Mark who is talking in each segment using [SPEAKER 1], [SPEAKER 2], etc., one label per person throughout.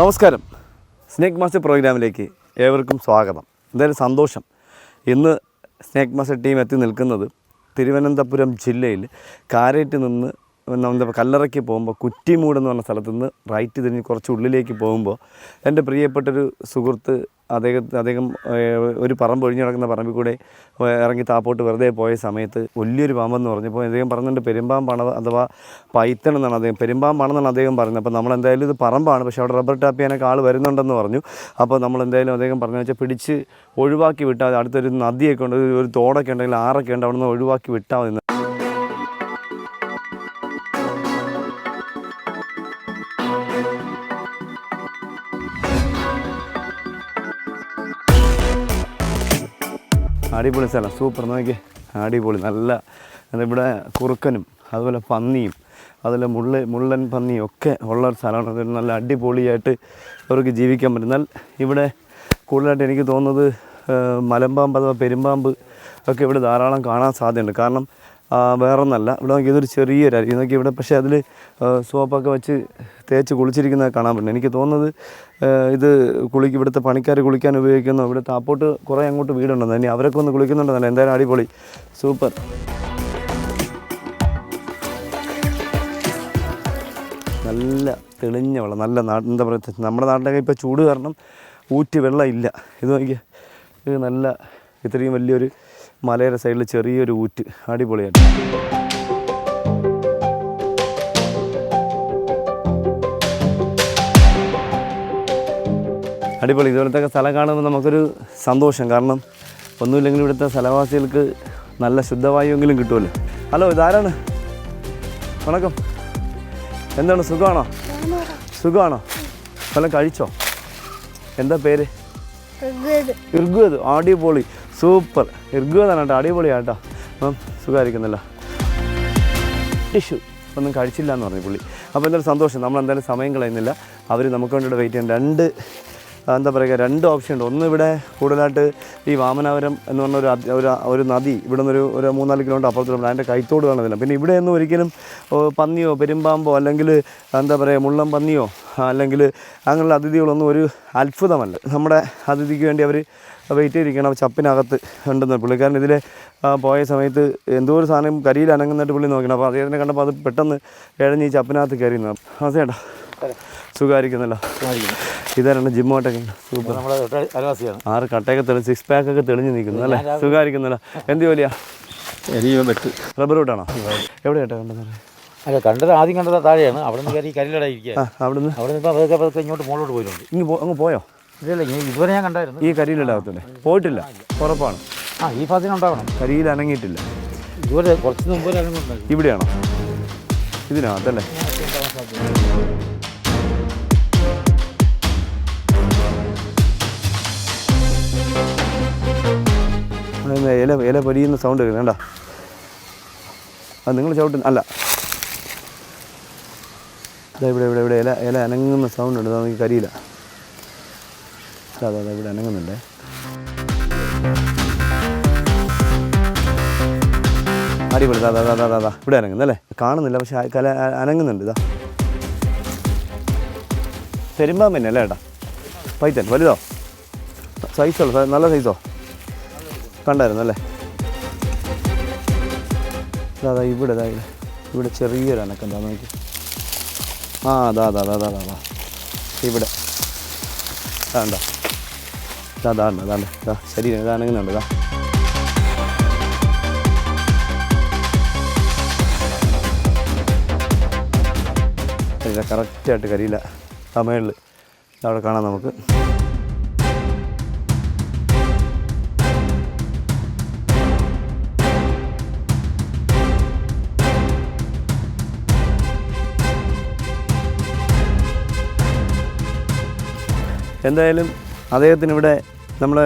[SPEAKER 1] നമസ്കാരം. Snake master പ്രോഗ്രാമിലേക്ക് ഏവർക്കും സ്വാഗതം. എന്തായാലും സന്തോഷം. ഇന്ന് സ്നേക്ക് മാസ്റ്റർ ടീം എത്തി നിൽക്കുന്നത് തിരുവനന്തപുരം ജില്ലയിൽ കാരേറ്റ് നിന്ന് എന്താ കല്ലറയ്ക്ക് പോകുമ്പോൾ കുറ്റിമൂട് എന്ന് പറഞ്ഞ സ്ഥലത്ത് നിന്ന് റൈറ്റ് തിരിഞ്ഞ് കുറച്ച് ഉള്ളിലേക്ക് പോകുമ്പോൾ എന്റെ പ്രിയപ്പെട്ടൊരു സുഹൃത്ത് അദ്ദേഹം അദ്ദേഹം ഒരു പറമ്പ് ഒഴിഞ്ഞു കിടക്കുന്ന പറമ്പിൽ കൂടെ ഇറങ്ങി താപ്പോട്ട് വെറുതെ പോയ സമയത്ത് വലിയൊരു പാമ്പെന്ന് പറഞ്ഞപ്പോൾ അദ്ദേഹം പറഞ്ഞിട്ടുണ്ട് പെരുമ്പാമ്പാണ് അഥവാ പൈത്തൺ എന്നാണ് അദ്ദേഹം പെരുമ്പാമ്പാണെന്നാണ് അദ്ദേഹം പറഞ്ഞത് അപ്പോൾ നമ്മൾ എന്തായാലും ഇത് പറമ്പാണ് പക്ഷേ അവിടെ റബ്ബർ ടാപ്പ് ചെയ്യാനൊക്കെ ആൾ വരുന്നുണ്ടെന്ന് പറഞ്ഞു. അപ്പോൾ നമ്മൾ എന്തായാലും അദ്ദേഹം പറഞ്ഞു വെച്ചാൽ പിടിച്ച് ഒഴിവാക്കി വിട്ടാൽ അടുത്തൊരു നദിയൊക്കെ ഉണ്ട് ഒരു തോടൊക്കെ ഉണ്ടെങ്കിൽ ആറൊക്കെ ഉണ്ട് അവിടെ നിന്ന് ഒഴിവാക്കി വിട്ടാൽ മതി. അടിപൊളി സ്ഥലം. സൂപ്പർ. നോക്കി അടിപൊളി. നല്ല ഇവിടെ കുറുക്കനും അതുപോലെ പന്നിയും അതുപോലെ മുള്ള മുള്ളൻ പന്നിയും ഒക്കെ ഉള്ള ഒരു സ്ഥലമാണ്. അതൊരു നല്ല അടിപൊളിയായിട്ട് അവർക്ക് ജീവിക്കാൻ പറ്റും. എന്നാൽ ഇവിടെ കൂടുതലായിട്ട് എനിക്ക് തോന്നുന്നത് മലമ്പാമ്പ് അഥവാ പെരുമ്പാമ്പ് ഒക്കെ ഇവിടെ ധാരാളം കാണാൻ സാധ്യതയുണ്ട്. കാരണം വേറൊന്നല്ല. ഇവിടെ നോക്കി ഇതൊരു ചെറിയൊരു അരി നോക്കി ഇവിടെ പക്ഷേ അതിൽ സോപ്പൊക്കെ വെച്ച് തേച്ച് കുളിച്ചിരിക്കുന്നത് കാണാൻ പറ്റും എനിക്ക് തോന്നുന്നത് ഇത് കുളിക്ക് ഇവിടുത്തെ പണിക്കാർ കുളിക്കാൻ ഉപയോഗിക്കുന്നു ഇവിടെ താപ്പോട്ട് കുറേ അങ്ങോട്ട് വീടുണ്ടെന്ന്. ഇനി അവരൊക്കെ ഒന്ന് കുളിക്കുന്നുണ്ടെന്നല്ല? എന്തായാലും അടിപൊളി. സൂപ്പർ. നല്ല തെളിഞ്ഞ വെള്ളം. നല്ല നാ എന്താ പറയുക നമ്മുടെ നാട്ടിലൊക്കെ ഇപ്പോൾ ചൂട് കാരണം ഊറ്റി വെള്ളം ഇല്ല ഇത് നോക്കിയാൽ ഇത് നല്ല ഇത്രയും വലിയൊരു മലയുടെ സൈഡിൽ ചെറിയൊരു ഊറ്റ്. അടിപൊളിയാണ് അടിപൊളി. ഇതുപോലത്തെ സ്ഥലം കാണുമ്പോൾ നമുക്കൊരു സന്തോഷം. കാരണം ഒന്നുമില്ലെങ്കിലും ഇവിടുത്തെ സ്ഥലവാസികൾക്ക് നല്ല ശുദ്ധവായുവെങ്കിലും കിട്ടുമല്ലോ. ഹലോ ഇതാരാണ്? വണക്കം. എന്താണ് സുഖമാണോ? സുഖമാണോ? വല്ലതും കഴിച്ചോ? എന്താ പേര്? ഇർഗ്വേദ് അടിപൊളി. സൂപ്പർ. ഇർഗ്വേദാണ് കേട്ടോ അടിപൊളിയാട്ടോ. അപ്പം സുഖമായിരിക്കുന്നല്ലോ. ടിഷ്യൂ ഒന്നും കഴിച്ചില്ല എന്ന് പറഞ്ഞു പുള്ളി. അപ്പോൾ എന്തായാലും സന്തോഷം നമ്മൾ എന്തായാലും സമയം കളയുന്നില്ല. അവർ നമുക്ക് വേണ്ടിയിട്ട് വെയിറ്റ് ചെയ്യാൻ രണ്ട് എന്താ പറയുക രണ്ട് ഓപ്ഷൻ ഉണ്ട്. ഒന്ന് ഇവിടെ കൂടുതലായിട്ട് ഈ വാമനാപുരം എന്ന് പറഞ്ഞ ഒരു ഒരു ഒരു നദി ഇവിടെ നിന്നൊരു ഒരു മൂന്നാൽ കിലോമീറ്റർ അപ്പുറത്തുണ്ട് അതിന്റെ കൈത്തോട് കാണുന്നില്ല പിന്നെ ഇവിടെ ഒന്നും ഒരിക്കലും പന്നിയോ പെരുമ്പാമ്പോ അല്ലെങ്കിൽ എന്താ പറയുക മുള്ളം പന്നിയോ അല്ലെങ്കിൽ അങ്ങനെയുള്ള അതിഥികളൊന്നും ഒരു അത്ഭുതമല്ല. നമ്മുടെ അതിഥിക്ക് വേണ്ടി അവർ വെയിറ്റ് ഇരിക്കണം ചപ്പിനകത്ത് ഉണ്ടെന്ന് പുള്ളിക്കാരൻ ഇതിൽ പോയ സമയത്ത് എന്തോ ഒരു സാധനം കരിയിൽ അനങ്ങുന്നിട്ട് പുള്ളി നോക്കണം. അപ്പോൾ അദ്ദേഹത്തിനെ കണ്ടപ്പോൾ അത് പെട്ടെന്ന് ഇഴഞ്ഞ് ഈ ചപ്പിനകത്ത് കയറി നിന്നു. അതേട്ടാ സുഖമായിരിക്കുന്നല്ലോ? ഇതാരാണ്? ജിമ്മോട്ടൊക്കെ സൂപ്പർ.
[SPEAKER 2] അയൽവാസിയാണ്.
[SPEAKER 1] ആറ് കട്ടയൊക്കെ തെളിഞ്ഞ് സിക്സ് പാക്ക് ഒക്കെ തെളിഞ്ഞ് നിൽക്കുന്നു അല്ലേ? സുഖമായിരിക്കുന്നല്ലോ? എന്ത് ജോലിയാ?
[SPEAKER 2] വെട്ട്.
[SPEAKER 1] റബ്ബർ വിട്ടാണോ എവിടെ ചേട്ടാ കണ്ടത്?
[SPEAKER 2] അല്ല കണ്ടത് ആദ്യം കണ്ടത് താഴെയാണ്. അവിടെ നിന്ന് കയറി കരിയിലട അവിടെ
[SPEAKER 1] നിന്ന് അവിടുന്ന്?
[SPEAKER 2] അവിടെ നിന്ന് ഇപ്പോൾ പതുക്കെ പതുക്കെ ഇങ്ങോട്ട് മുകളിലോട്ട് പോയിട്ടുണ്ട്.
[SPEAKER 1] ഇങ്ങ് പോ അങ്ങ് പോയോ?
[SPEAKER 2] ഇങ്ങനെ ഇതുവരെ ഞാൻ കണ്ടായിരുന്നു.
[SPEAKER 1] ഈ കരിയിലുണ്ടാകത്തില്ലേ പോയിട്ടില്ല. ഉറപ്പാണ്.
[SPEAKER 2] ആ ഈ ഭാഗത്തിന് ഉണ്ടാവണം.
[SPEAKER 1] കരിയിൽ അനങ്ങിയിട്ടില്ല.
[SPEAKER 2] ഇതുവരെ കുറച്ച് മുമ്പ്
[SPEAKER 1] ഇവിടെയാണോ? ഇതിനകത്തല്ലേ? ഇല ഇല പൊരിയുന്ന സൗണ്ട് കേൾക്കുന്നു വേണ്ട അത് നിങ്ങൾ ചവിട്ടുന്ന അല്ല. ഇവിടെ ഇവിടെ ഇവിടെ ഇല ഇല അനങ്ങുന്ന സൗണ്ട് ഉണ്ട്. നമുക്ക് കരിയില്ല അതെ അതെ ഇവിടെ അനങ്ങുന്നുണ്ടേ അടിപൊളി ദാ ദാ ദാ ദാ ദാ ദാ ഇവിടെ അനങ്ങുന്നല്ലേ കാണുന്നില്ല പക്ഷെ കല അനങ്ങുന്നുണ്ട് ഇതാ പെരുമ്പാമ്പ് തന്നെ അല്ലേ ഏട്ടാ പൈത്തൻ വലുതോ സൈസോ നല്ല സൈസോ കണ്ടായിരുന്നു അല്ലേ ദാ ദാ ഇവിടെ ദാ ഇവിടെ ഇവിടെ ചെറിയൊരു അനക്കം എന്താ നോക്കി ആ ദാ ദാ ദാ ദാ ദാ ദാ ഇവിടെ അതാണ്ടോ അതാണ് അതാണ്ട് ശരീരം ഇത്. ഉണ്ട് കറക്റ്റായിട്ട് കരിയില്ല തമിഴിൽ അവിടെ കാണാം നമുക്ക്. എന്തായാലും അദ്ദേഹത്തിന് ഇവിടെ നമ്മളെ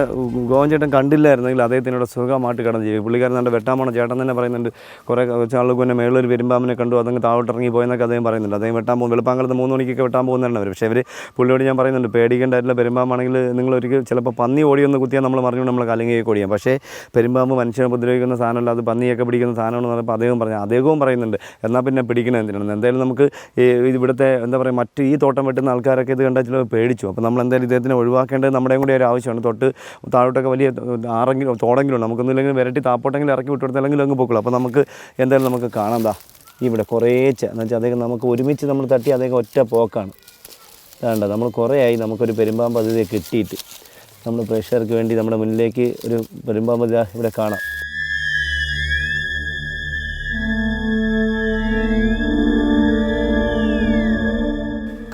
[SPEAKER 1] ഗോവൻ ചേട്ടൻ കണ്ടില്ലായിരുന്നെങ്കിൽ അദ്ദേഹത്തിനോട് സുഖമായിട്ട് കിടന്ന് ജീവിക്കും. പുള്ളിക്കാരൻ നല്ല വെട്ടാൻ പോണ ചേട്ടൻ തന്നെ പറയുന്നുണ്ട് കുറേ ആളുകൾ പിന്നെ മേളിൽ പെരുമ്പാമ്പിനെ കണ്ടു അതങ്ങ് താഴോട്ട് ഇറങ്ങി പോയെന്നൊക്കെ അദ്ദേഹം പറയുന്നുണ്ട്. അദ്ദേഹം വെട്ടാൻ പോകും. വെളുപ്പാങ്കാലത്ത് മൂന്ന് മണിക്കൊക്കെ വെട്ടാൻ പോകുന്നതാണ് അവർ പക്ഷേ അവർ പുള്ളിയോട് ഞാൻ പറയുന്നുണ്ട് പേടിക്കേണ്ടായിട്ടില്ല പെരുമ്പാമ്പാണെങ്കിൽ നിങ്ങൾ ഒരിക്കൽ ചിലപ്പോൾ പന്നി ഓടിയൊന്ന് കുത്തിയാൽ നമ്മൾ പറഞ്ഞുകൊണ്ട് നമ്മൾ കലങ്ങിയൊക്കെ ഓടിയാം പക്ഷേ പെരുമ്പാമ്പ് മനുഷ്യനെ ഉപദ്രവിക്കുന്ന സാധനമല്ല അത് പന്നിയൊക്കെ പിടിക്കുന്ന സാധനമാണെന്ന് പറഞ്ഞപ്പോൾ അദ്ദേഹം പറഞ്ഞു അദ്ദേഹവും പറയുന്നുണ്ട് എന്നാൽ പിന്നെ പിടിക്കുന്നത് എന്തിനാണ്? എന്തായാലും നമുക്ക് ഇവിടുത്തെ എന്താ പറയുക മറ്റ് ഈ തോട്ടം വെട്ടുന്ന ആൾക്കാരൊക്കെ ഇത് കണ്ടാൽ ചിലപ്പോൾ പേടിച്ചു. അപ്പോൾ നമ്മൾ എന്തായാലും ഇദ്ദേഹത്തിനെ ഒഴിവാക്കേണ്ടത് നമ്മുടെയും കൂടി ഒരു ആവശ്യമാണ്. തൊട്ട് താഴോട്ടൊക്കെ വലിയ ആറെങ്കിലും തോടെങ്കിലും നമുക്ക് നമുക്കൊന്നുമില്ലെങ്കിൽ വിരട്ടി താപ്പോട്ടെങ്കിലും ഇറക്കി വിട്ടു അല്ലെങ്കിൽ അങ്ങ് പൊക്കുള്ളൂ. അപ്പോൾ നമുക്ക് എന്തായാലും നമുക്ക് കാണാം ദാ ഇവിടെ കുറേച്ച് എന്ന് വെച്ചാൽ അദ്ദേഹം നമുക്ക് ഒരുമിച്ച് നമ്മൾ തട്ടി അദ്ദേഹം ഒറ്റ പോക്കാണ്. വേണ്ട നമ്മൾ കുറേ ആയി നമുക്കൊരു പെരുമ്പാമ്പ് അതിഥിയെ കിട്ടിയിട്ട്. നമ്മൾ പ്രേക്ഷകർക്ക് വേണ്ടി നമ്മുടെ മുന്നിലേക്ക് ഒരു പെരുമ്പാമ്പ് ഇവിടെ കാണാം.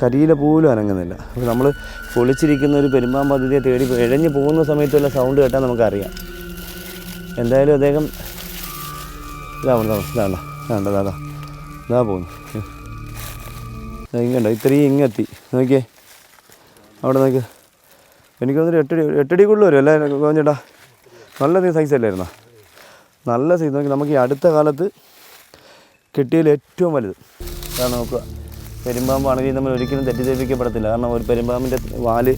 [SPEAKER 1] കരിയില പോലും അനങ്ങുന്നില്ല. അപ്പോൾ നമ്മൾ പൊളിച്ചിരിക്കുന്ന ഒരു പെരുമ്പാമ്പ് പദ്ധതിയെ തേടി ഇഴഞ്ഞു പോകുന്ന സമയത്തുള്ള സൗണ്ട് കേട്ടാൽ നമുക്കറിയാം. എന്തായാലും അദ്ദേഹം ഇതാവണം ഇതാ ഇതാണ്ട വേണ്ട ഇതാ ഇതാ. പോകുന്നു. ഇങ്ങണ്ട ഇത്രയും ഇങ്ങെത്തി നോക്കിയേ. അവിടെ നോക്കി. എനിക്ക് തോന്നുന്നു എട്ടടി എട്ടടി കൂടുതൽ വരും അല്ലേ? കോഞ്ഞേട്ടാ നല്ല സൈസ് അല്ലായിരുന്നോ? നല്ല സൈസ് നോക്കി നമുക്ക് ഈ അടുത്ത കാലത്ത് കിട്ടിയതിൽ ഏറ്റവും വലുത്. അതാണ് നോക്കുക. പെരുമ്പാമ്പാണെങ്കിൽ നമ്മൾ ഒരിക്കലും തെറ്റിദ്ധരിപ്പിക്കപ്പെടത്തില്ല. കാരണം ഒരു പെരുമ്പാമ്പിന്റെ വാൽ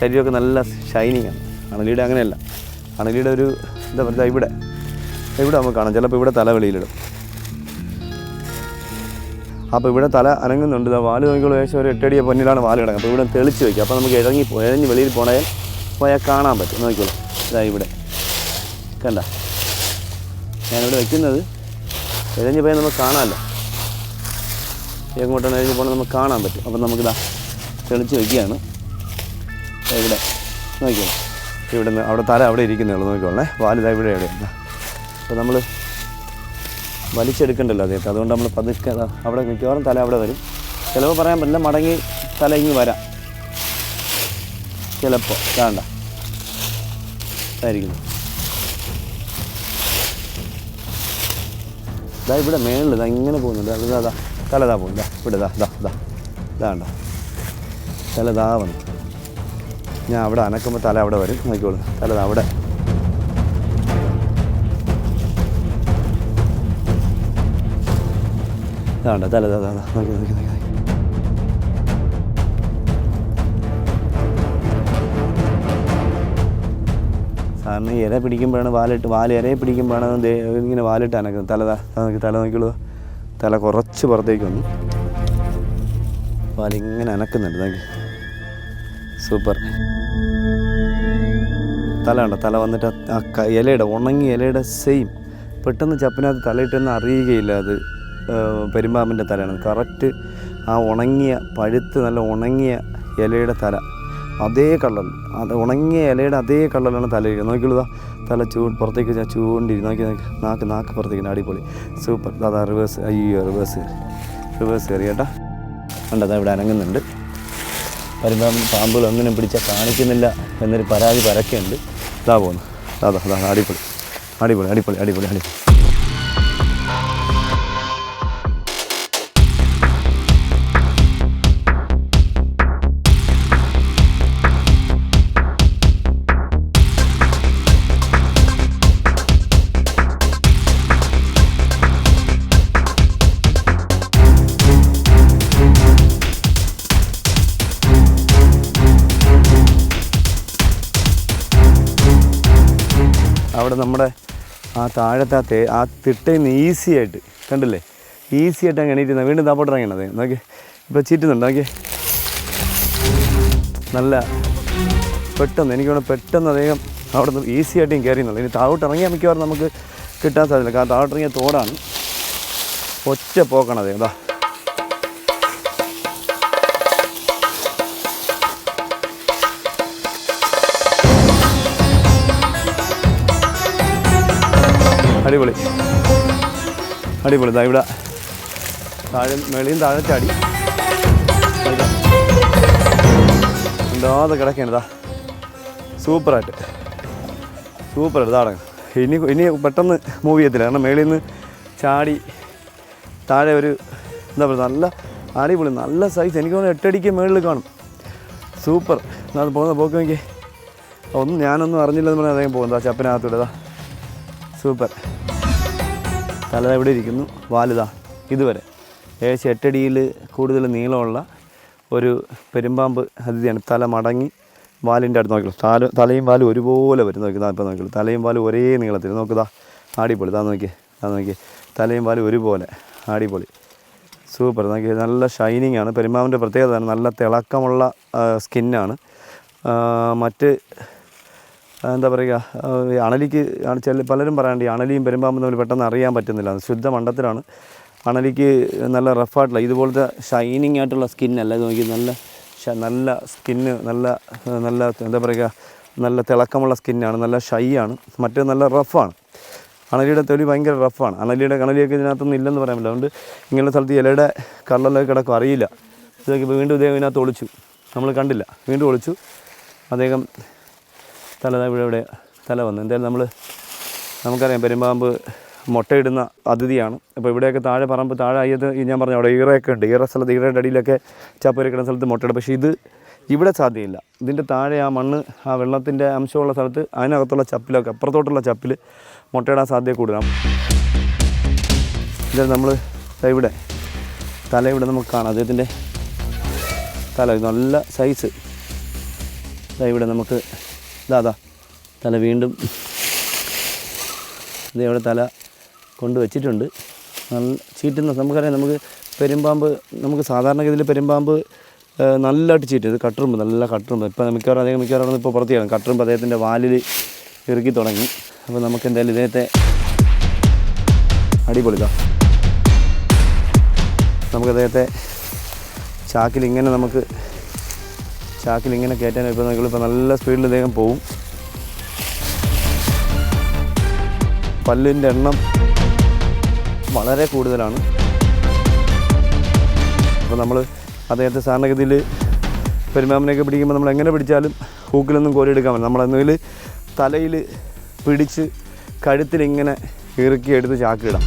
[SPEAKER 1] ശരീരമൊക്കെ നല്ല ഷൈനിങ് ആണ്. അണലിയുടെ അങ്ങനെയല്ല. അണലിയുടെ ഒരു എന്താ പറയുക ഇവിടെ. ഇവിടെ നമുക്ക് കാണാം. ചിലപ്പോൾ ഇവിടെ തല വെളിയിലിടും അപ്പോൾ ഇവിടെ തല അനങ്ങുന്നുണ്ട്. വാൽ നോക്കിയുള്ള ഏകദേശം ഒരു എട്ടടിയ പൊന്നിലാണ് വാൽ കിടക്കുന്നത്. അപ്പോൾ ഇവിടെ തെളിച്ച് വയ്ക്കുക അപ്പോൾ നമുക്ക് ഇറങ്ങി പോ- ഇഴഞ്ഞ് വെളിയിൽ പോണേൽ പോയാൽ കാണാൻ പറ്റും. നോക്കിക്കോളൂ. ഇതാ ഇവിടെ. കണ്ട. ഞാനിവിടെ വയ്ക്കുന്നത് ഇഴഞ്ഞ് പോയാൽ നമുക്ക് കാണാമല്ലോ. എങ്ങോട്ടാണ് കഴിഞ്ഞ് പോകണം നമുക്ക് കാണാൻ പറ്റും. അപ്പം നമുക്കിതാ തെളിച്ച് വയ്ക്കുകയാണ് ഇവിടെ. നോക്കിയോ ഇവിടെ നിന്ന് അവിടെ തല അവിടെ ഇരിക്കുന്നേ ഉള്ളൂ. നോക്കിക്കോളേ വാലിതാ ഇവിടെ എവിടെയാണ് അപ്പോൾ നമ്മൾ വലിച്ചെടുക്കണ്ടല്ലോ അദ്ദേഹത്തെ അതുകൊണ്ട് നമ്മൾ പതുക്കെ അവിടെ മിക്കവാറും തല അവിടെ വരും. ചിലപ്പോൾ പറയാൻ പറ്റില്ല. മടങ്ങി തല ഇങ്ങ് വരാം. ചിലപ്പോൾ വേണ്ട ആയിരിക്കുന്നു ഇതാ ഇവിടെ മേളിൽ ഇതാ ഇങ്ങനെ പോകുന്നുണ്ട്. അത് ഇതാ തല ഇതാ ദാ ഇവിടെ ഇതാ ദാ ദാ. ഇതാണ്ട തല ഇതാ വന്നു. ഞാൻ അവിടെ അനക്കുമ്പോൾ തല അവിടെ വരും. നോക്കിക്കോളൂ. തലതാ അവിടെ. ഇതാണ്ട തല ദാ നോക്കി നോക്കി നോക്കി. സാറിന് ഇര പിടിക്കുമ്പോഴാണ് വാലിട്ട് വാൽ ഇരയെ പിടിക്കുമ്പോഴാണ് ദേ ഇങ്ങനെ വാലിട്ട് അനക്കുന്നത്. തലതാ ദാ, ദാ നോക്കി തല നോക്കിയുള്ളൂ തല കുറച്ച് പുറത്തേക്ക് വന്നു. പാലിങ്ങനെ അനക്കുന്നുണ്ട്. Thank super. തല ഉണ്ട് തല വന്നിട്ട് ആ- ഇലയുടെ ഉണങ്ങിയ ഇലയുടെ സെയിം പെട്ടെന്ന് ചപ്പിനകത്ത് തലയിട്ടെന്ന് അറിയുകയില്ല അത്. പെരുമ്പാമ്പിന്റെ തലയാണ്. കറക്റ്റ് ആ ഉണങ്ങിയ പഴുത്ത് നല്ല ഉണങ്ങിയ ഇലയുടെ തല. അതേ കളറിൽ അത് ഉണങ്ങിയ ഇലയുടെ അതേ കളറിലാണ് തല ഇരിക്കുന്നത് നോക്കിയുള്ളൂ തല ചൂ പുറത്തേക്ക് ഞാൻ ചൂണ്ടിരി. നോക്കി നോക്കി നാക്ക് പുറത്തേക്ക് അടിപൊളി. സൂപ്പർ. അതാ റിവേഴ്സ് അയ്യോ റിവേഴ്സ് റിവേഴ്സ് കയറി കേട്ടാ. കണ്ടതാ ഇവിടെ അനങ്ങുന്നുണ്ട്. വരുമ്പം പാമ്പുകൾ ഒന്നിനും പിടിച്ചാൽ കാണിക്കുന്നില്ല എന്നൊരു പരാതി പരക്കുണ്ട് ഇതാ പോകുന്നു അതാ അതാ അടിപൊളി. അടിപൊളി അടിപൊളി അടിപൊളി അടിപൊളി. താഴത്തെ ആ തേ ആ തിട്ടയിൽ നിന്ന് ഈസി ആയിട്ട് കണ്ടില്ലേ? ഈസി ആയിട്ട് അങ്ങ് എണീറ്റ് വീണ്ടും താപ്പോട്ട് ഇറങ്ങണത്. നോക്കി ഇപ്പോൾ ചീറ്റുന്നുണ്ട് നോക്കി നല്ല പെട്ടെന്ന് എനിക്ക് വേണം പെട്ടെന്ന് അദ്ദേഹം അവിടെ നിന്ന് ഈസി ആയിട്ടും കയറിയെന്നുള്ളൂ. ഇനി താഴോട്ട് ഇറങ്ങിയാൽ മിക്കവാറും നമുക്ക് കിട്ടാൻ സാധ്യതയില്ല. കാരണം താഴോട്ട് ഇറങ്ങിയ തോടാണ്. ഒറ്റ പോക്കണം അദ്ദേഹം അടിപൊളി. അടിപൊളി. ഇതാ ഇവിടെ താഴെ മേളിയും താഴെ ചാടി. ഉണ്ടാതെ കിടക്കേണ്ടതാ സൂപ്പറായിട്ട്. സൂപ്പറായിട്ട്. ഇതാടങ്ങ് ഇനി ഇനി പെട്ടെന്ന് മൂവ് ചെയ്യത്തില്ല. കാരണം മേളിൽ നിന്ന് ചാടി താഴെ ഒരു എന്താ പറയുക നല്ല അടിപൊളി നല്ല സൈസ് എനിക്ക് തോന്നുന്നു എട്ടടിക്ക് മേളിൽ കാണും. സൂപ്പർ. അത് പോകുന്ന പോക്ക് നോക്കി ഒന്നും ഞാനൊന്നും അറിഞ്ഞില്ലെന്ന് പറഞ്ഞാൽ അദ്ദേഹം പോകുന്നത് ആ സൂപ്പർ. തല ഇവിടെ ഇരിക്കുന്നു. വാലുതാ ഇതുവരെ. ഏകദേശം എട്ടടിയിൽ കൂടുതൽ നീളമുള്ള ഒരു പെരുമ്പാമ്പ് അതിഥിയാണ്. തല മടങ്ങി വാലിന്റെ അടുത്ത് നോക്കിയുള്ളൂ താല തലയും വാലും ഒരുപോലെ വരും. നോക്കിയതാ ഇപ്പോൾ നോക്കിയുള്ളൂ തലയും വാലും ഒരേ നീളത്തിൽ. നോക്കുതാ ആടിപ്പൊളി താ നോക്കി താ നോക്കി തലയും വാലും ഒരുപോലെ. ആടിപ്പൊളി സൂപ്പർ. നോക്കി നല്ല ഷൈനിങ് ആണ്. പെരുമ്പാമ്പിന്റെ പ്രത്യേകത നല്ല തിളക്കമുള്ള സ്കിന്നാണ്. മറ്റ് എന്താ പറയുക ഈ അണലിക്ക് ചില പലരും പറയാണ്ട് ഈ അണലിയും പെരുമ്പാമ്പും തമ്മിൽ പെട്ടെന്ന് അറിയാൻ പറ്റുന്നില്ല. ശുദ്ധ മണ്ടത്തിലാണ് അണലിക്ക് നല്ല റഫായിട്ടുള്ള ഇതുപോലത്തെ ഷൈനിങ് ആയിട്ടുള്ള സ്കിന്നല്ല ഇത് നോക്കി നല്ല നല്ല സ്കിന്ന് നല്ല നല്ല എന്താ പറയുക നല്ല തിളക്കമുള്ള സ്കിന്നാണ് നല്ല ഷൈ ആണ്. മറ്റേ നല്ല റഫാണ് അണലിയുടെ തൊലി ഭയങ്കര റഫാണ് അണലിയുടെ കണലിയൊക്കെ ഇതിനകത്തൊന്നും ഇല്ലെന്ന് പറയാൻ പറ്റില്ല. അതുകൊണ്ട് ഇങ്ങനെയുള്ള സ്ഥലത്ത് ഇലയുടെ കള്ളലൊക്കെ കിടക്കും. അറിയില്ല. ഇതൊക്കെ വീണ്ടും ഇദ്ദേഹം ഇതിനകത്ത് ഒളിച്ചു. നമ്മൾ കണ്ടില്ല. വീണ്ടും ഒളിച്ചു. അദ്ദേഹം തല ഇവിടെ ഇവിടെ തല വന്നു. എന്തായാലും നമ്മൾ നമുക്കറിയാം പെരുമ്പാമ്പ് മുട്ടയിടുന്ന അതിഥിയാണ്. അപ്പോൾ ഇവിടെയൊക്കെ താഴെ പറമ്പ് താഴെ അയ്യത് ഈ ഞാൻ പറഞ്ഞു അവിടെ ഈറയൊക്കെ ഉണ്ട്. ഈറ സ്ഥലത്ത് ഈറയുടെ അടിയിലൊക്കെ ചപ്പരക്കിടുന്ന സ്ഥലത്ത് മുട്ടയിടും. പക്ഷേ ഇത് ഇവിടെ സാധ്യമില്ല ഇതിന്റെ താഴെ ആ മണ്ണ് ആ വെള്ളത്തിന്റെ അംശമുള്ള സ്ഥലത്ത് അതിനകത്തുള്ള ചപ്പിലൊക്കെ അപ്പുറത്തോട്ടുള്ള ചപ്പിൽ മുട്ടയിടാൻ സാധ്യത കൂടുതലാണ് ഇത് നമ്മൾ ഇവിടെ തല ഇവിടെ നമുക്ക് കാണാം. അദ്ദേഹത്തിന്റെ തല നല്ല സൈസ് ഇവിടെ നമുക്ക് ഇതാ തല വീണ്ടും ഇത് ഇവിടെ തല കൊണ്ട് വെച്ചിട്ടുണ്ട്. നല്ല ചീറ്റുന്ന നമുക്കറിയാം നമുക്ക് പെരുമ്പാമ്പ് നമുക്ക് സാധാരണഗതിയിൽ പെരുമ്പാമ്പ് നല്ലതായിട്ട് ചീറ്റും. ഇത് കട്ടുറുമ്പ് നല്ല കട്ടുറുമ്പ്. ഇപ്പോൾ മിക്കവാറും അദ്ദേഹം മിക്കവാറും ഇപ്പോൾ പുറത്ത് ചെയ്യണം. കട്ടുറുമ്പ് അദ്ദേഹത്തിന്റെ വാലിൽ ഇറുക്കി തുടങ്ങി. അപ്പോൾ നമുക്ക് എന്തായാലും ഇദ്ദേഹത്തെ അടിപൊളിതാ നമുക്ക് അദ്ദേഹത്തെ ചാക്കിൽ ഇങ്ങനെ നമുക്ക് ചാക്കിൽ ഇങ്ങനെ കയറ്റാൻ ഇപ്പോൾ നിങ്ങളിപ്പോൾ നല്ല സ്പീഡിൽ അദ്ദേഹം പോവും. പല്ലിന്റെ എണ്ണം വളരെ കൂടുതലാണ്. അപ്പോൾ നമ്മൾ അദ്ദേഹത്തെ സാധാരണഗതിയിൽ പെരുമാമനെയൊക്കെ പിടിക്കുമ്പോൾ നമ്മൾ എങ്ങനെ പിടിച്ചാലും ഹൂക്കിലൊന്നും കോരിയെടുക്കാൻ പറ്റില്ല. നമ്മളെന്നെങ്കിൽ തലയിൽ പിടിച്ച് കഴുത്തിലിങ്ങനെ ഇറുക്കി എടുത്ത് ചാക്കിടാം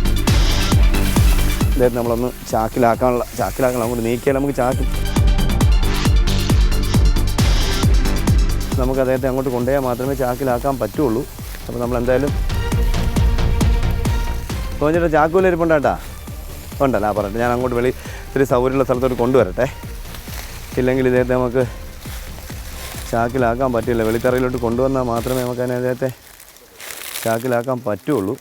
[SPEAKER 1] അദ്ദേഹത്തെ നമ്മളൊന്ന് ചാക്കിലാക്കാനുള്ള ചാക്കിലാക്കണം. അങ്ങോട്ട് നീക്കിയാൽ നമുക്ക് ചാക്ക് നമുക്ക് അദ്ദേഹത്തെ അങ്ങോട്ട് കൊണ്ടുപോയാൽ മാത്രമേ ചാക്കിലാക്കാൻ പറ്റുള്ളൂ. അപ്പോൾ നമ്മൾ എന്തായാലും തോന്നിട്ട് ചാക്കൂല ഇരിപ്പുണ്ടാട്ടാ ഉണ്ടല്ലോ ആ പറഞ്ഞിട്ട് ഞാൻ അങ്ങോട്ട് വെളി ഇത്തിരി സൗകര്യമുള്ള സ്ഥലത്തോട്ട് കൊണ്ടുവരട്ടെ. ഇല്ലെങ്കിൽ ഇദ്ദേഹത്തെ നമുക്ക് ചാക്കിലാക്കാൻ പറ്റില്ല. വെളിത്തറയിലോട്ട് കൊണ്ടുവന്നാൽ മാത്രമേ നമുക്ക് അതിനെ അദ്ദേഹത്തെ ചാക്കിലാക്കാൻ പറ്റുള്ളൂ.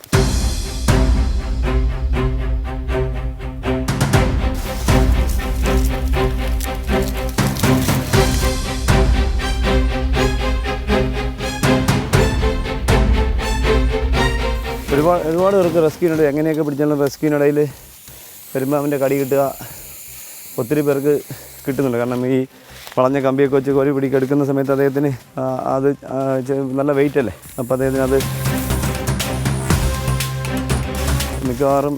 [SPEAKER 1] ഒരുപാട് ഒരുപാട് പേർക്ക് റെസ്ക്യൂനുണ്ട് എങ്ങനെയൊക്കെ പിടിച്ചാലും റെസ്ക്യൂനിടയിൽ അവന്റെ കടി കിട്ടുക. ഒത്തിരി പേർക്ക് കിട്ടുന്നുണ്ട്. കാരണം ഈ വളഞ്ഞ കമ്പിയൊക്കെ വെച്ച് കോരി പിടിക്കെടുക്കുന്ന സമയത്ത് അദ്ദേഹത്തിന് അത് നല്ല വെയിറ്റ് അല്ലേ? അപ്പോൾ അദ്ദേഹത്തിന് അത് മിക്കവാറും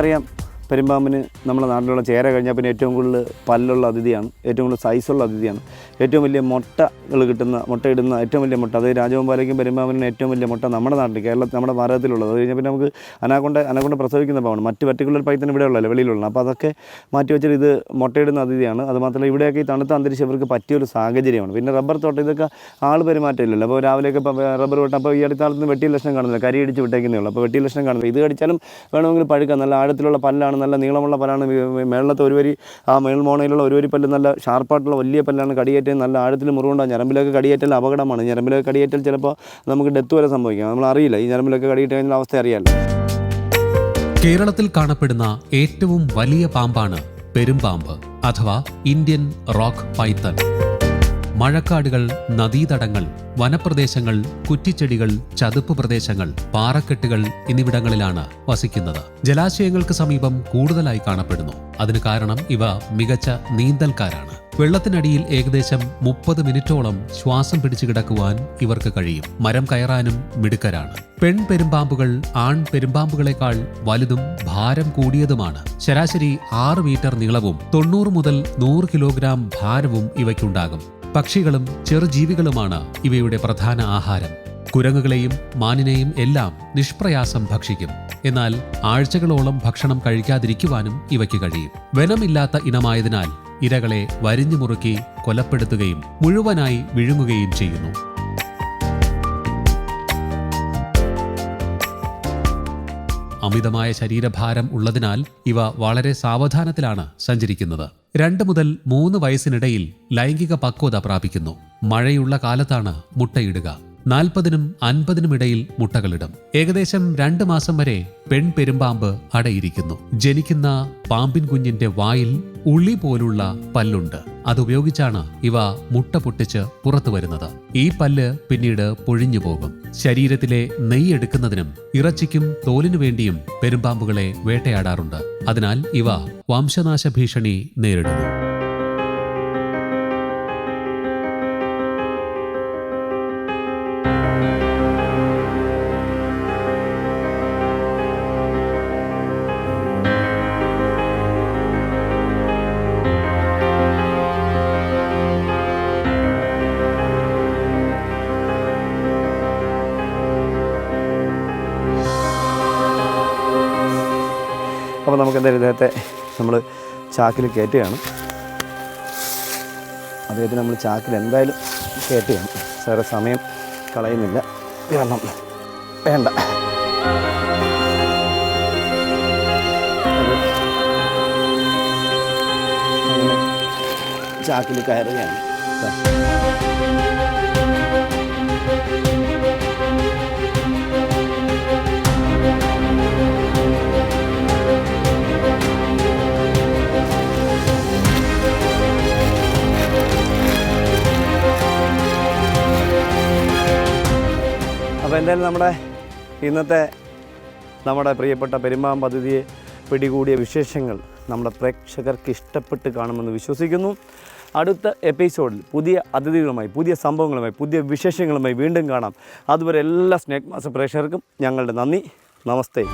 [SPEAKER 1] നമുക്കറിയാം. പെരുമ്പാമ്പിന് നമ്മുടെ നാട്ടിലുള്ള ചേര കഴിഞ്ഞാൽ പിന്നെ ഏറ്റവും കൂടുതൽ പല്ലുള്ള അതിഥിയാണ് ഏറ്റവും കൂടുതൽ സൈസുള്ള അതിഥിയാണ്. ഏറ്റവും വലിയ മുട്ടകൾ കിട്ടുന്ന മുട്ടയിടുന്ന ഏറ്റവും വലിയ മുട്ട അത് രാജവമ്പാലയ്ക്കും പെരുമ്പാമ്പിനും ഏറ്റവും വലിയ മുട്ട നമ്മുടെ നാട്ടിൽ കേരളത്തിൽ നമ്മുടെ ഭാരതത്തിലുള്ളത്. അത് കഴിഞ്ഞാൽ പിന്നെ നമുക്ക് അനാകൊണ്ട അനാകൊണ്ട പ്രസവിക്കുന്ന പാവാണ് മറ്റ് പർട്ടിക്കുലർ പൈത്തിന് ഇവിടെ ഉള്ളത് വെളിയിലുള്ള അപ്പോൾ അതൊക്കെ മാറ്റി വെച്ചിട്ട് ഇത് മുട്ടയിടുന്ന അതിഥിയാണ്. അത് മാത്രമല്ല ഇവിടെയൊക്കെ ഈ തണുത്ത അന്തരീക്ഷം ഇവർക്ക് പറ്റിയൊരു സാഹചര്യമാണ്. പിന്നെ റബ്ബർ തോട്ടം ഇതൊക്കെ ആൾ പെരുമാറ്റമില്ലല്ലോ അപ്പോൾ രാവിലെയൊക്കെ ഇപ്പോൾ റബ്ബർ വെട്ടം അപ്പോൾ ഈ അടുത്താളത്ത് വെട്ടി ലക്ഷണം കാണുന്നില്ല കരി അടിച്ച് വിട്ടേക്കുന്നേ ഉള്ളൂ. അപ്പോൾ വെട്ടി ലക്ഷണം കാണുന്നില്ല. ഇത് കടിച്ചാലും വേണമെങ്കിൽ പഴുക്കാം. നല്ല ആഴത്തിലുള്ള പല്ലാണ് നല്ല നീളമുള്ള പല്ലാണ് മേളത്തെ ഒരു വരി ആ മേൽമോണയിലുള്ള ഒരു വരി പല്ല് നല്ല ഷാർപ്പായിട്ടുള്ള വലിയ പല്ലാണ് കടിയേറ്റം നല്ല ആഴത്തിൽ മുറിവുണ്ടാകും ഞരമ്പിലൊക്കെ കടിയേറ്റൽ അപകടമാണ്. ഞരമ്പിലൊക്കെ കടിയേറ്റൽ ചിലപ്പോൾ നമുക്ക് ഡെത്ത് വരെ സംഭവിക്കാം. നമ്മൾ അറിയില്ല. ഈ ഞരമ്പിലൊക്കെ കടിയേറ്റ് കഴിഞ്ഞാൽ അവസ്ഥ അറിയാമല്ലോ
[SPEAKER 3] കേരളത്തിൽ കാണപ്പെടുന്ന ഏറ്റവും വലിയ പാമ്പാണ് പെരുമ്പാമ്പ് അഥവാ ഇന്ത്യൻ റോക്ക് പൈത്തൺ മഴക്കാടുകൾ നദീതടങ്ങൾ വനപ്രദേശങ്ങൾ കുറ്റിച്ചെടികൾ ചതുപ്പ് പ്രദേശങ്ങൾ പാറക്കെട്ടുകൾ എന്നിവിടങ്ങളിലാണ് വസിക്കുന്നത്. ജലാശയങ്ങൾക്ക് സമീപം കൂടുതലായി കാണപ്പെടുന്നു. അതിന് കാരണം ഇവ മികച്ച നീന്തൽക്കാരാണ്. വെള്ളത്തിനടിയിൽ ഏകദേശം മുപ്പത് മിനിറ്റോളം ശ്വാസം പിടിച്ചു കിടക്കുവാൻ ഇവർക്ക് കഴിയും. മരം കയറാനും മിടുക്കരാണ്. പെൺ പെരുമ്പാമ്പുകൾ ആൺ പെരുമ്പാമ്പുകളെക്കാൾ വലുതും ഭാരം കൂടിയതുമാണ്. ശരാശരി ആറ് മീറ്റർ നീളവും തൊണ്ണൂറ് മുതൽ നൂറ് കിലോഗ്രാം ഭാരവും ഇവയ്ക്കുണ്ടാകും. പക്ഷികളും ചെറുജീവികളുമാണ് ഇവയുടെ പ്രധാന ആഹാരം. കുരങ്ങുകളെയും മാനിനെയും എല്ലാം നിഷ്പ്രയാസം ഭക്ഷിക്കും. എന്നാൽ ആഴ്ചകളോളം ഭക്ഷണം കഴിക്കാതിരിക്കുവാനും ഇവയ്ക്ക് കഴിയും. വനമില്ലാത്ത ഇനമായതിനാൽ ഇരകളെ വരിഞ്ഞു മുറുക്കി കൊലപ്പെടുത്തുകയും മുഴുവനായി വിഴുങ്ങുകയും ചെയ്യുന്നു. അമിതമായ ശരീരഭാരം ഉള്ളതിനാൽ ഇവ വളരെ സാവധാനത്തിലാണ് സഞ്ചരിക്കുന്നത്. രണ്ട് മുതൽ മൂന്ന് വയസ്സിനിടയിൽ ലൈംഗിക പക്വത പ്രാപിക്കുന്നു. മഴയുള്ള കാലത്താണ് മുട്ടയിടുക. നാൽപ്പതിനും അൻപതിനും ഇടയിൽ മുട്ടകളിടും. ഏകദേശം രണ്ട് മാസം വരെ പെൺ പെരുമ്പാമ്പ് അടയിരിക്കുന്നു. ജനിക്കുന്ന പാമ്പിൻ കുഞ്ഞിന്റെ വായിൽ ഉള്ളി പോലുള്ള പല്ലുണ്ട്. അതുപയോഗിച്ചാണ് ഇവ മുട്ട പൊട്ടിച്ച് പുറത്തു വരുന്നത്. ഈ പല്ല് പിന്നീട് പൊഴിഞ്ഞു പോകും. ശരീരത്തിലെ നെയ്യെടുക്കുന്നതിനും ഇറച്ചിക്കും തോലിനു വേണ്ടിയും പെരുമ്പാമ്പുകളെ വേട്ടയാടാറുണ്ട്. അതിനാൽ ഇവ വംശനാശ ഭീഷണി നേരിടുന്നു.
[SPEAKER 1] ഇദ്ദേഹത്തെ നമ്മൾ ചാക്കിൽ കയറ്റുകയാണ്. അദ്ദേഹത്തിന് നമ്മൾ ചാക്കിൽ എന്തായാലും കയറ്റുകയാണ്. സാറെ സമയം കളയുന്നില്ല. കാരണം വേണ്ട. ചാക്കിൽ കയറുകയാണ്. എന്തായാലും നമ്മുടെ ഇന്നത്തെ നമ്മുടെ പ്രിയപ്പെട്ട പെരുമാൻ പദ്ധതിയെ പിടികൂടിയ വിശേഷങ്ങൾ നമ്മുടെ പ്രേക്ഷകർക്ക് ഇഷ്ടപ്പെട്ട് കാണുമെന്ന് വിശ്വസിക്കുന്നു. അടുത്ത എപ്പിസോഡിൽ പുതിയ അതിഥികളുമായി പുതിയ സംഭവങ്ങളുമായി പുതിയ വിശേഷങ്ങളുമായി വീണ്ടും കാണാം. അതുവരെ എല്ലാ സ്നേക് മാസ പ്രേക്ഷകർക്കും ഞങ്ങളുടെ നന്ദി. നമസ്തേ.